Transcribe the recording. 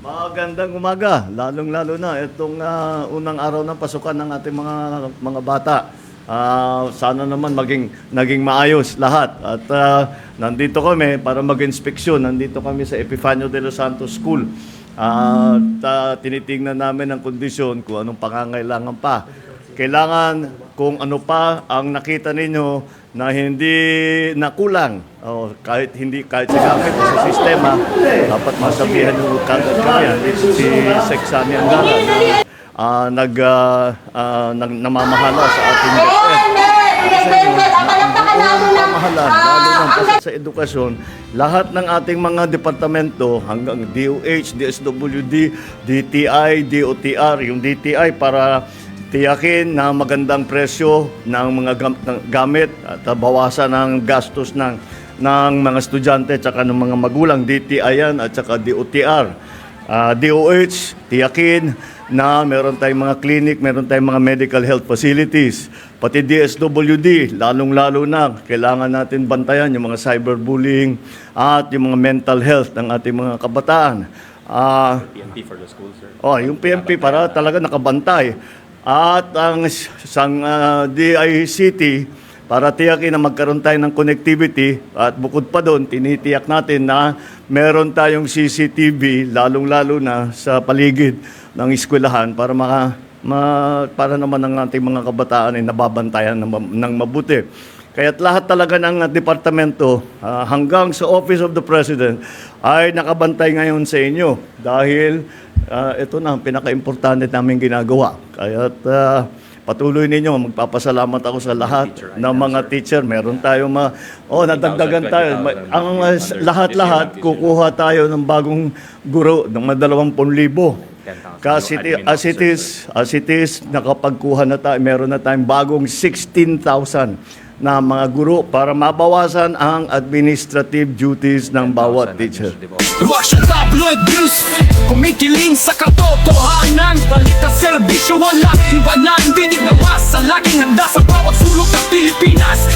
Magandang umaga, lalong-lalo na itong ah, unang araw ng pasukan ng ating mga mga bata. Ah, sana naman maging naging maayos lahat. At ah, nandito kami para mag-inspeksyon. Nandito kami sa Epifanio de los Santos School. At ah, tinitingnan namin ang kondisyon kung anong pangangailangan pa. Kailangan kung ano pa ang nakita ninyo na hindi nakulang o kahit hindi kahit sa gamit o sa sistema dapat masabihan nyo kagad dito si Sexani Angara na ah, nag, ah, ah, nag namamahala sa ating Mahala, lalo ng sa edukasyon, lahat ng ating mga departamento hanggang DOH, DSWD, DTI, DOTR, yung DTI para tiyakin na magandang presyo ng mga gamit at uh, bawasan ng gastos ng ng mga estudyante at saka ng mga magulang DTI yan at saka DOTR. Ah, DOH, tiyakin na meron tayong mga clinic, meron tayong mga medical health facilities. Pati DSWD, lalong-lalo na, kailangan natin bantayan yung mga cyberbullying at yung mga mental health ng ating mga kabataan. Ah, PNP for the school, sir. Oh, yung PMP para talaga nakabantay. At ang sang ah, DICT para tiyakin na magkaroon tayo ng connectivity at bukod pa doon, tinitiyak natin na meron tayong CCTV lalong-lalo na sa paligid ng eskwelahan para maka, ma, para naman ang ating mga kabataan ay nababantayan ng, ng mabuti. Kaya't lahat talaga ng departamento ah, hanggang sa Office of the President ay nakabantay ngayon sa inyo dahil ah, ito na ang pinaka-importante namin ginagawa. Kaya't ah, patuloy ninyo, magpapasalamat ako sa lahat Teacher ng mga teacher. Meron tayo ma Oh, nadagdagan tayo. Ma- 20,000 Ang ah, lahat-lahat kukuha tayo ng bagong guro ng 20,000 10,000 kasi as it is, as it is, nakapagkuha na tayo, meron na tayong bagong 16,000 na mga guro para mabawasan ang administrative duties ng bawat 10,000 teacher. Ang tabloid news Kumikiling sa katotohanan. Balita serbisyo walang iwanan Dinig na masa Laging handa sa bawat sulok ng Pilipinas